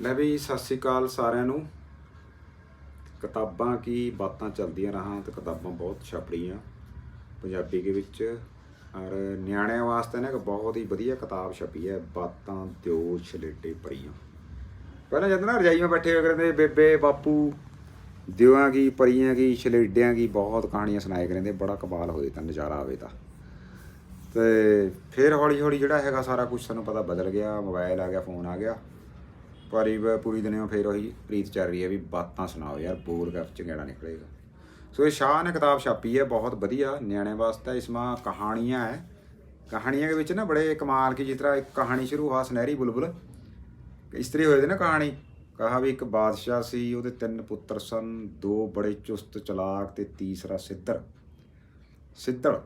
ਲੈ ਵੀ ਸਤਿ ਸ੍ਰੀ ਅਕਾਲ ਸਾਰਿਆਂ ਨੂੰ। ਕਿਤਾਬਾਂ ਕੀ ਬਾਤਾਂ ਚੱਲਦੀਆਂ ਰਹਾਂ ਤੇ ਕਿਤਾਬਾਂ ਬਹੁਤ ਛਪ ਰਹੀਆਂ ਪੰਜਾਬੀ ਦੇ ਵਿੱਚ। ਔਰ ਨਿਆਣਿਆਂ ਵਾਸਤੇ ਨਾ ਇੱਕ ਬਹੁਤ ਹੀ ਵਧੀਆ ਕਿਤਾਬ ਛਪੀ ਹੈ, ਬਾਤਾਂ ਦਿਓ ਛਲੇਟੇ ਪਰੀਆਂ। ਪਹਿਲਾਂ ਜਦ ਨਾ ਰਜਾਈ ਬੈਠੇ ਹੋਏ ਕਰਦੇ, ਬੇਬੇ, ਬਾਪੂ ਦਿਵਾਂ ਕੀ, ਪਰੀਆਂ ਕੀ, ਛਲੇਡਿਆਂ ਕੀ, ਬਹੁਤ ਕਹਾਣੀਆਂ ਸੁਣਾਏ ਕਰਦੇ, ਬੜਾ ਕਮਾਲ ਹੋਏ ਤਾਂ ਨਜ਼ਾਰਾ ਆਵੇ ਤਾਂ। ਤੇ ਫਿਰ ਹੌਲੀ ਹੌਲੀ ਜਿਹੜਾ ਹੈਗਾ ਸਾਰਾ ਕੁਝ ਸਾਨੂੰ ਪਤਾ ਬਦਲ ਗਿਆ ਮੋਬਾਈਲ ਆ ਗਿਆ, ਫੋਨ ਆ ਗਿਆ। ਪਰ ਇਹ ਪੂਰੀ ਦੁਨੀਆ ਫਿਰ ਉਹੀ ਪ੍ਰੀਤ ਚੱਲ ਰਹੀ ਹੈ ਵੀ ਬਾਤਾਂ ਸੁਣਾਓ ਯਾਰ, ਬੋਰ ਕਰ ਚੰਗੜਾ ਨਿਕਲੇਗਾ। ਸੋ ਇਹ ਸ਼ਾਹ ਨੇ ਕਿਤਾਬ ਛਾਪੀ ਹੈ, ਬਹੁਤ ਵਧੀਆ ਨਿਆਣੇ ਵਾਸਤੇ ਇਸਮਾ ਕਹਾਣੀਆਂ ਹੈ। ਕਹਾਣੀਆਂ ਦੇ ਵਿੱਚ ਨਾ ਬੜੇ ਕਮਾਲ ਕੀ ਜਿਸ ਤਰ੍ਹਾਂ ਇੱਕ ਕਹਾਣੀ ਸ਼ੁਰੂ ਹੋਆ, ਸੁਨਹਿਰੀ ਬੁਲਬੁਲ। ਇਸਤਰੀ ਹੋਏ ਦੇ ਨਾ ਕਹਾਣੀ, ਕਹਾ ਵੀ ਇੱਕ ਬਾਦਸ਼ਾਹ ਸੀ, ਉਹਦੇ ਤਿੰਨ ਪੁੱਤਰ ਸਨ, ਦੋ ਬੜੇ ਚੁਸਤ, ਚਲਾਕ ਤੇ ਤੀਸਰਾ ਸਿੱਧਰ। ਸਿੱਧੜ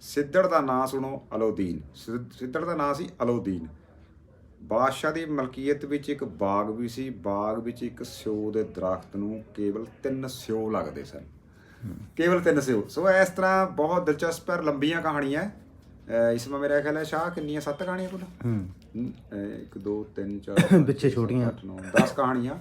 ਸਿੱਧੜ ਦਾ ਨਾਂ ਸੁਣੋ ਅਲੋਦੀਨ। ਸਿ- ਸਿੱਧੜ ਦਾ ਨਾਂ ਸੀ ਅਲੋਦੀਨ। ਬਾਦਸ਼ਾਹ ਦੀ ਮਲਕੀਅਤ ਵਿੱਚ ਇੱਕ ਬਾਗ ਵੀ ਸੀ। ਬਾਗ ਵਿੱਚ ਇੱਕ ਸਿਓ ਦੇ ਦਰਖਤ ਨੂੰ ਕੇਵਲ ਤਿੰਨ ਸਿਓ ਲੱਗਦੇ ਸਨ। ਕੇਵਲ ਤਿੰਨ ਸਿਓ ਸੋ ਇਸ ਤਰ੍ਹਾਂ ਬਹੁਤ ਦਿਲਚਸਪ ਪਰ ਲੰਬੀਆਂ ਕਹਾਣੀਆਂ। ਇਸ ਵਿੱਚ ਮੇਰਾ ਖਿਆਲ ਹੈ ਸ਼ਾਹ ਕਿੰਨੀਆਂ, ਸੱਤ ਕਹਾਣੀਆਂ ਕੁੱਲ? ਹੂੰ। ਹਮ, ਅਹ ਇੱਕ ਦੋ ਤਿੰਨ ਚਾਰ ਵਿੱਚੇ ਛੋਟੀਆਂ। 9 10 ਕਹਾਣੀਆਂ।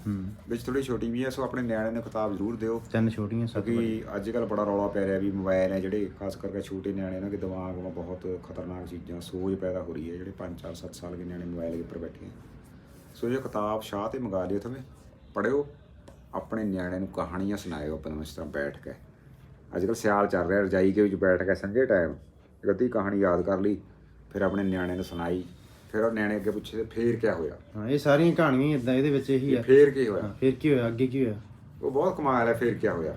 ਵਿੱਚ ਥੋੜੀ ਛੋਟੀ ਵੀ ਹੈ ਸੋ ਆਪਣੇ ਨਿਆਣੇ ਨੂੰ ਕਿਤਾਬ ਜ਼ਰੂਰ ਦਿਓ। ਤਿੰਨ ਛੋਟੀਆਂ ਕਿਉਂਕਿ ਅੱਜ ਕੱਲ ਬੜਾ ਰੌਲਾ ਪੈ ਰਿਹਾ ਵੀ ਮੋਬਾਈਲ ਹੈ ਜਿਹੜੇ ਖਾਸ ਕਰਕੇ ਛੋਟੇ ਨਿਆਣੇ ਨੇ ਕਿ ਦਿਮਾਗ ਬਹੁਤ ਖਤਰਨਾਕ ਚੀਜ਼ਾਂ ਸੋਚ ਪੈਦਾ ਹੋ ਰਹੀ ਹੈ ਜਿਹੜੇ 5 4 7 ਸਾਲ ਦੇ ਨਿਆਣੇ ਮੋਬਾਈਲ ਦੇ ਉੱਪਰ ਬੈਠੇ ਆ ਸੋ ਇਹ ਕਿਤਾਬ ਸ਼ਾਹ ਤੇ ਮੰਗਾ ਲਿਓ ਤੁਸੀਂ ਪੜਿਓ ਆਪਣੇ ਨਿਆਣੇ ਨੂੰ ਕਹਾਣੀਆਂ ਸੁਣਾਇਓ ਆਪਣੇ ਇਸ ਤਰ੍ਹਾਂ ਬੈਠ ਕੇ। ਅੱਜ ਕੱਲ ਸਿਆਲ ਚੱਲ ਰਿਹਾ ਰਜਾਈ ਦੇ ਵਿੱਚ ਬੈਠ ਕੇ ਸੰਝੇ ਟਾਈਮ ਅੱਧੀ ਕਹਾਣੀ ਯਾਦ ਕਰ ਲਈ ਫਿਰ ਆਪਣੇ ਨਿਆਣੇ ਨੂੰ ਸੁਣਾਈ। ਫਿਰ ਉਹ ਨਿਆਣੇ ਅੱਗੇ ਪੁੱਛੇ ਫੇਰ ਕੀ ਹੋਇਆ? ਹਾਂ ਇਹ ਸਾਰੀਆਂ ਕਹਾਣੀਆਂ ਇਦਾਂ ਇਹਦੇ ਵਿੱਚ ਇਹੀ ਆ। ਫੇਰ ਕੀ ਹੋਇਆ? ਹਾਂ, ਫਿਰ ਕੀ ਹੋਇਆ ਅੱਗੇ ਕੀ ਹੋਇਆ? ਉਹ ਬਹੁਤ ਕਮਾਲ ਹੈ ਫਿਰ ਕੀ ਹੋਇਆ?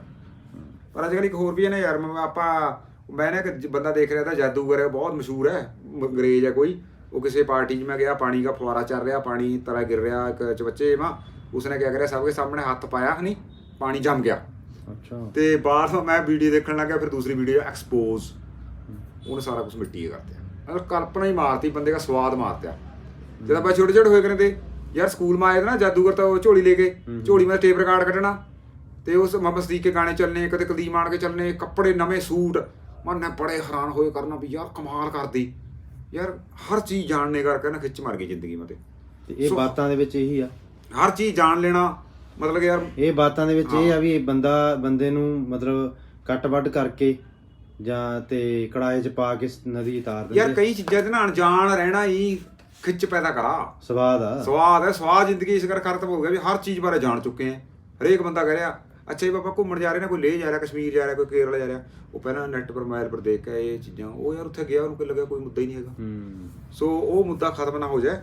ਪਰ ਅੱਜ ਕੱਲ੍ਹ ਇੱਕ ਹੋਰ ਵੀ ਹੈ ਨਾ ਯਾਰ ਮ- ਆਪਾਂ ਮੈਂ ਨਾ ਇੱਕ ਜ- ਬੰਦਾ ਦੇਖ ਰਿਹਾ ਤਾਂ ਜਾਦੂਗਰ ਹੈ ਬਹੁਤ ਮਸ਼ਹੂਰ ਹੈ ਮ- ਅੰਗਰੇਜ਼ ਹੈ ਕੋਈ। ਉਹ ਕਿਸੇ ਪਾਰਟੀ 'ਚ ਮੈਂ ਗਿਆ ਪਾਣੀ ਦਾ ਫੁਆਰਾ ਚੱਲ ਰਿਹਾ ਪਾਣੀ ਤਰ੍ਹਾਂ ਗਿਰ ਰਿਹਾ ਇੱਕ ਚਵੱਚੇ ਮਾ ਉਸਨੇ ਕਿਆ ਕਰਿਆ ਸਭ ਦੇ ਸਾਹਮਣੇ ਹੱਥ ਪਾਇਆ ਹਨੀ ਪਾਣੀ ਜੰਮ ਗਿਆ। ਅੱਛਾ। ਤੇ ਬਾਅਦ ਵਿੱਚ ਮੈਂ ਵੀਡੀਓ ਦੇਖਣ ਲੱਗਾ ਫਿਰ ਦੂਸਰੀ ਵੀਡੀਓ ਐਕਸਪੋਜ਼। ਉਹਨੇ ਸਾਰਾ ਕੁਝ ਮਿੱਟੀ ਕਰਤਿਆ। ਮਤਲਬ ਕਲਪਨਾ ਹੀ ਮਾਰਤੀ ਬੰਦੇ ਦਾ ਸਵਾਦ ਮਾਰਤਿਆ। ਜਦ ਆਪਾਂ ਛੋਟੇ ਛੋਟੇ ਹੋਏ ਕਰਦੇ ਯਾਰ ਸਕੂਲ ਮਾ ਆਏ ਤਾਂ ਨਾ ਜਾਦੂਗਰ ਤਾਂ ਉਹ ਝੋਲੀ ਲੈ ਕੇ ਝੋਲੀ ਮੈਂ ਟੇਪ ਰਿਕਾਰਡ ਕੱਢਣਾ ਤੇ ਉਸ ਮੁਹੰਮਦ ਸਦੀਕ ਕੇ ਗਾਣੇ ਚੱਲਨੇ ਕਦੇ ਕੁਲਦੀਪ ਆਣ ਕੇ ਚੱਲਨੇ ਕੱਪੜੇ ਨਵੇਂ ਸੂਟ। ਮਨ ਨੇ ਬੜੇ ਹੈਰਾਨ ਹੋਏ ਕਰਨਾ ਵੀ ਯਾਰ ਕਮਾਲ ਕਰਦੀ। ਯਾਰ ਹਰ ਚੀਜ਼ ਜਾਣਨੇ ਕਰਕੇ ਨਾ ਖਿੱਚ ਮਾਰ ਗਈ ਜ਼ਿੰਦਗੀ ਮਤੇ ਤੇ। ਇਹ ਬਾਤਾਂ ਦੇ ਵਿੱਚ ਇਹੀ ਆ। ਹਰ ਚੀਜ਼ ਜਾਣ ਲੈਣਾ ਮਤਲਬ ਯਾਰ ਇਹ ਬਾਤਾਂ ਦੇ ਵਿੱਚ ਇਹ ਆ ਵੀ ਇਹ ਬੰਦਾ ਬੰਦੇ ਨੂੰ ਮਤਲਬ ਕੱਟ ਵੱਢ ਕਰਕੇ ਜਾਂ ਤੇ ਕੜਾਏ 'ਚ ਪਾ ਕੇ ਨਦੀ ਉਤਾਰ ਯਾਰ ਦਿੰਦੇ ਕਈ ਚੀਜ਼ਾਂ ਦੇ ਨਾਲ ਅਣਜਾਣ ਰਹਿਣਾ ਹੀ ਖਿੱਚ ਪੈਦਾ ਕਰਾ। ਸਵਾਦ ਆ। ਸਵਾਦ ਹੈ ਸਵਾਦ ਜ਼ਿੰਦਗੀ ਇਸ ਕਰ ਖਤਮ ਹੋ ਗਿਆ ਵੀ ਹਰ ਚੀਜ਼ ਬਾਰੇ ਜਾਣ ਚੁੱਕੇ ਆ। ਹਰੇਕ ਬੰਦਾ ਕਹਿ ਰਿਹਾ ਅੱਛਾ ਜੀ ਬਾਬਾ ਘੁੰਮਣ ਜਾ ਰਹੇ ਨੇ ਕੋਈ ਲੇਹ ਜਾ ਰਿਹਾ ਕਸ਼ਮੀਰ ਜਾ ਰਿਹਾ ਕੋਈ ਕੇਰਲਾ ਜਾ ਰਿਹਾ। ਉਹ ਪਹਿਲਾਂ ਨੈਟ ਪਰ ਮੋਬਾਈਲ ਪਰ ਦੇਖ ਕੇ ਇਹ ਚੀਜ਼ਾਂ ਉਹ ਯਾਰ ਉੱਥੇ ਗਿਆ ਉਹਨੂੰ ਕਿ ਲੱਗਿਆ ਕੋਈ ਮੁੱਦਾ ਹੀ ਨਹੀਂ ਹੈਗਾ। ਸੋ ਉਹ ਮੁੱਦਾ ਖਤਮ ਨਾ ਹੋ ਜਾਏ।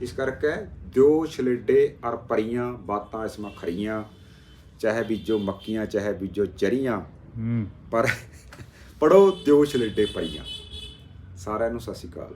ਇਸ ਕਰਕੇ ਦਿਓ ਛਲੇਡੇ ਅਰ ਪਰੀਆਂ ਬਾਤਾਂ ਇਸਮਾ ਖਰੀਆਂ ਚਾਹੇ ਬੀਜੋ ਮੱਕੀਆਂ ਚਾਹੇ ਬੀਜੋ ਚਰੀਆਂ। ਹੂੰ। ਪਰ ਪੜੋ ਦਿਓ ਛਲੇਡੇ ਪਈਆਂ। ਸਾਰਿਆਂ ਨੂੰ ਸਤਿ ਸ਼੍ਰੀ ਅਕਾਲ।